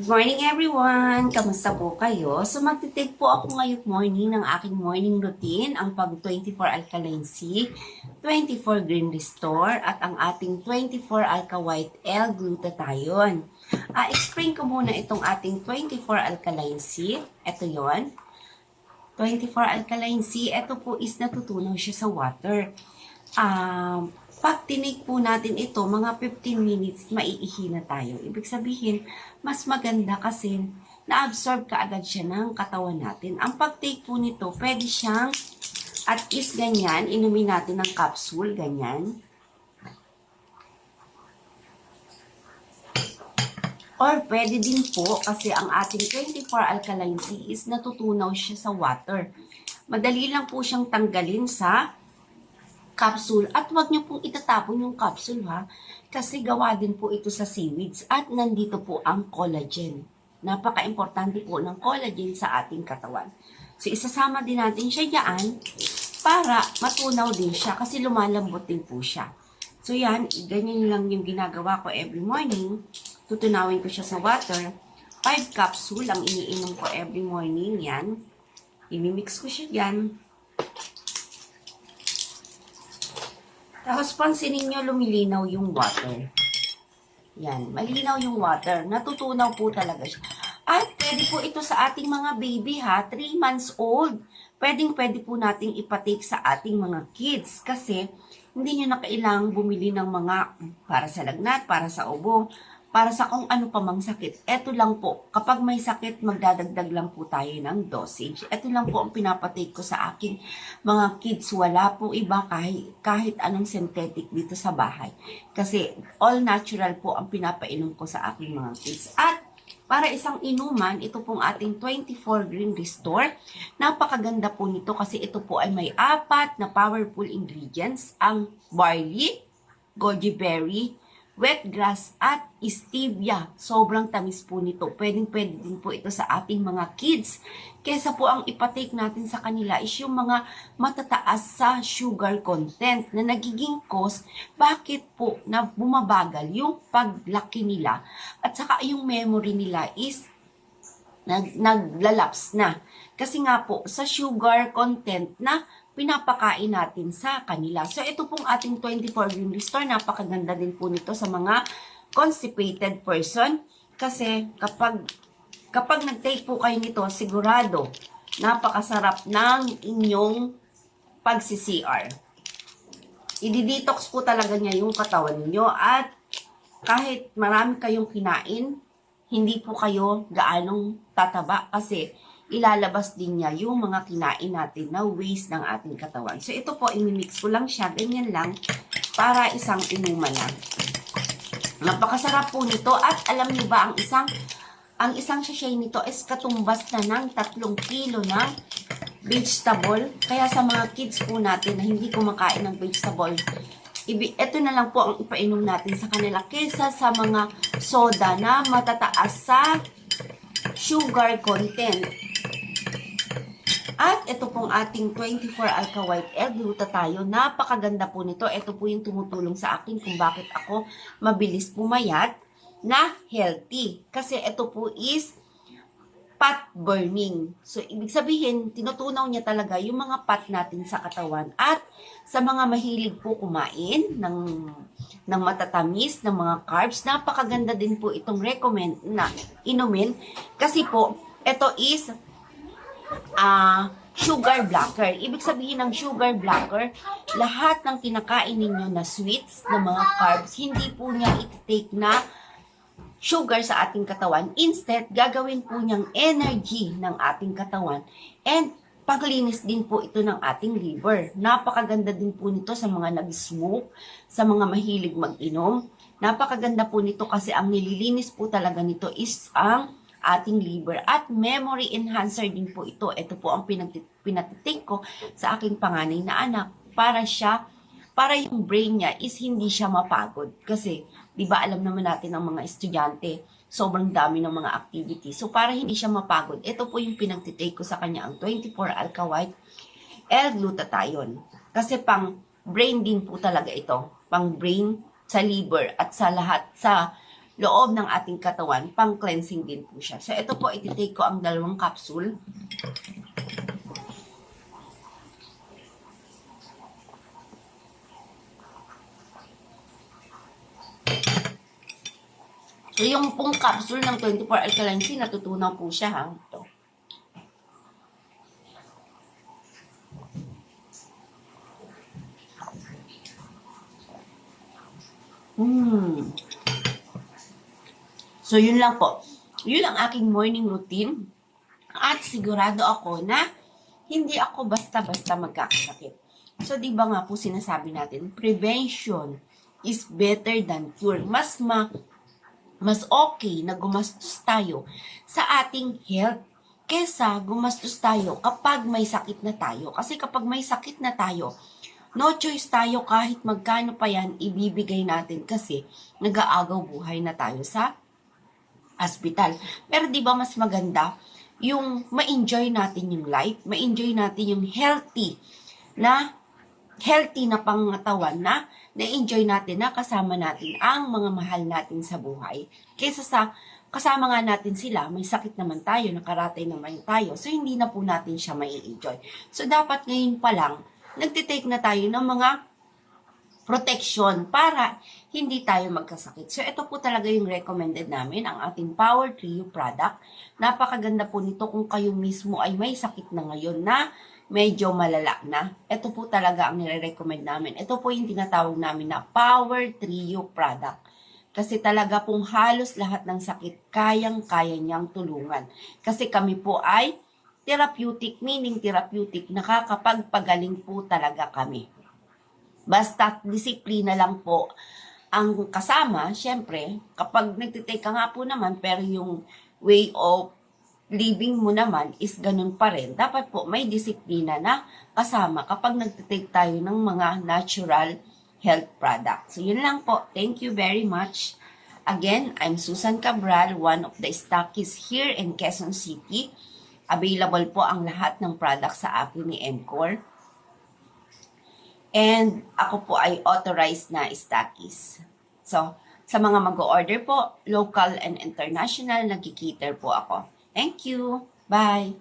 Good morning everyone! Kamusta po kayo? So magtitake po ako ngayong morning ng aking morning routine, ang pag 24 alkaline C, 24 green restore, at ang ating 24 alka white L-glutathione. Ah, explain ko muna itong ating 24 alkaline C. Ito yon 24 alkaline C, ito po is natutunaw siya sa water. Um, pag tinake po natin ito, mga 15 minutes, maiihi na tayo. Ibig sabihin, mas maganda kasi na-absorb ka agad siya ng katawan natin. Ang pag-take po nito, pwede siyang at is ganyan, inumin natin ng capsule, ganyan. Or pwede din po kasi ang ating 24 alkaline C is natutunaw siya sa water. Madali lang po siyang tanggalin sa capsule at wag niyo pong itatapon yung capsule ha kasi gawa din po ito sa seaweeds at nandito po ang collagen. Napaka-importante po ng collagen sa ating katawan. So isasama din natin siya diyan para matunaw din siya kasi lumalambot din po siya. So yan, ganyan lang yung ginagawa ko every morning. Tutunawin ko siya sa water. 5 capsule ang iniinom ko every morning yan. Imimix ko siya dyan. Tapos pansinin nyo lumilinaw yung water. Yan, malinaw yung water. Natutunaw po talaga siya. At pwede po ito sa ating mga baby ha, 3 months old. Pwedeng pwede po nating ipatake sa ating mga kids kasi hindi nyo na kailangang bumili ng mga para sa lagnat, para sa ubo, para sa kung ano pa mang sakit. Ito lang po, kapag may sakit, magdadagdag lang po tayo ng dosage. Ito lang po ang pinapatake ko sa aking mga kids. Wala po iba kahit, kahit anong synthetic dito sa bahay. Kasi all natural po ang pinapainom ko sa aking mga kids. At para isang inuman, ito pong ating 24 Green Restore. Napakaganda po nito kasi ito po ay may apat na powerful ingredients. Ang barley, goji berry, wheatgrass at stevia. Sobrang tamis po nito. Pwedeng pwede din po ito sa ating mga kids. Kesa po ang ipatake natin sa kanila is yung mga matataas sa sugar content na nagiging cause bakit po na bumabagal yung paglaki nila at saka yung memory nila is nag, naglalaps na. Kasi nga po, sa sugar content na pinapakain natin sa kanila. So, ito pong ating 24 Green Restore. Napakaganda din po nito sa mga constipated person. Kasi kapag, kapag nag-take po kayo nito, sigurado, napakasarap ng inyong pag-CCR. I-detox po talaga niya yung katawan niyo at kahit marami kayong kinain, hindi po kayo gaanong tataba kasi ilalabas din niya yung mga kinain natin na waste ng ating katawan. So, ito po, imimix ko lang siya, ganyan lang, para isang inuman lang. Napakasarap po nito at alam niyo ba ang isang ang isang sachet nito is katumbas na ng 3 kilo ng vegetable. Kaya sa mga kids po natin na hindi kumakain ng vegetable, ibi, ito na lang po ang ipainom natin sa kanila kesa sa mga soda na matataas sa sugar content. At ito pong ating 24 Alka White L-glutathione. Napakaganda po nito. Ito po yung tumutulong sa akin kung bakit ako mabilis pumayat na healthy. Kasi ito po is fat burning. So, ibig sabihin, tinutunaw niya talaga yung mga fat natin sa katawan. At sa mga mahilig po kumain ng, ng matatamis, ng mga carbs, napakaganda din po itong recommend na inumin. Kasi po, ito is ah sugar blocker. Ibig sabihin ng sugar blocker, lahat ng kinakain ninyo na sweets, na mga carbs, hindi po niya iti-take na sugar sa ating katawan. Instead, gagawin po niyang energy ng ating katawan and paglinis din po ito ng ating liver. Napakaganda din po nito sa mga nag-smoke, sa mga mahilig mag-inom. Napakaganda po nito kasi ang nililinis po talaga nito is ang ating liver at memory enhancer din po ito. Ito po ang pinatitik ko sa aking panganay na anak para siya para yung brain niya is hindi siya mapagod. Kasi, di ba alam naman natin ang mga estudyante, sobrang dami ng mga activities. So, para hindi siya mapagod, ito po yung pinagtitake ko sa kanya, ang 24 Alka White L-glutathione. Kasi pang brain din po talaga ito. Pang brain, sa liver, at sa lahat, sa loob ng ating katawan, pang cleansing din po siya. So, ito po, ititake ko ang dalawang capsule. Yung pong capsule ng 24 Alkaline C, natutunaw po siya, ha? Ito. Hmm. So, yun lang po. Yun ang aking morning routine. At sigurado ako na hindi ako basta-basta magkakasakit. So, di ba nga po sinasabi natin, prevention is better than cure. Mas ma mas okay na gumastos tayo sa ating health kesa gumastos tayo kapag may sakit na tayo. Kasi kapag may sakit na tayo, no choice tayo kahit magkano pa yan ibibigay natin kasi nag-aagaw buhay na tayo sa hospital. Pero di ba mas maganda yung ma-enjoy natin yung life, ma-enjoy natin yung healthy na healthy na pangatawan na na-enjoy natin na kasama natin ang mga mahal natin sa buhay. Kesa sa kasama nga natin sila, may sakit naman tayo, nakaratay naman tayo. So, hindi na po natin siya may enjoy So, dapat ngayon pa lang, nagtitake na tayo ng mga protection para hindi tayo magkasakit. So, ito po talaga yung recommended namin, ang ating Power Trio product. Napakaganda po nito kung kayo mismo ay may sakit na ngayon na medyo malala na. Ito po talaga ang nire-recommend namin. Ito po yung tinatawag namin na Power Trio product. Kasi talaga pong halos lahat ng sakit kayang-kaya niyang tulungan. Kasi kami po ay therapeutic, meaning therapeutic, nakakapagpagaling po talaga kami. Basta disiplina lang po ang kasama, syempre, kapag nagtitake ka nga po naman, pero yung way of living mo naman is ganun pa rin. Dapat po may disiplina na kasama kapag nagtitake tayo ng mga natural health products. So, yun lang po. Thank you very much. Again, I'm Susan Cabral, one of the stockists here in Quezon City. Available po ang lahat ng products sa akin ni Encore. And ako po ay authorized na stockist. So, sa mga mag-order po, local and international, nagkikater po ako. Thank you. Bye.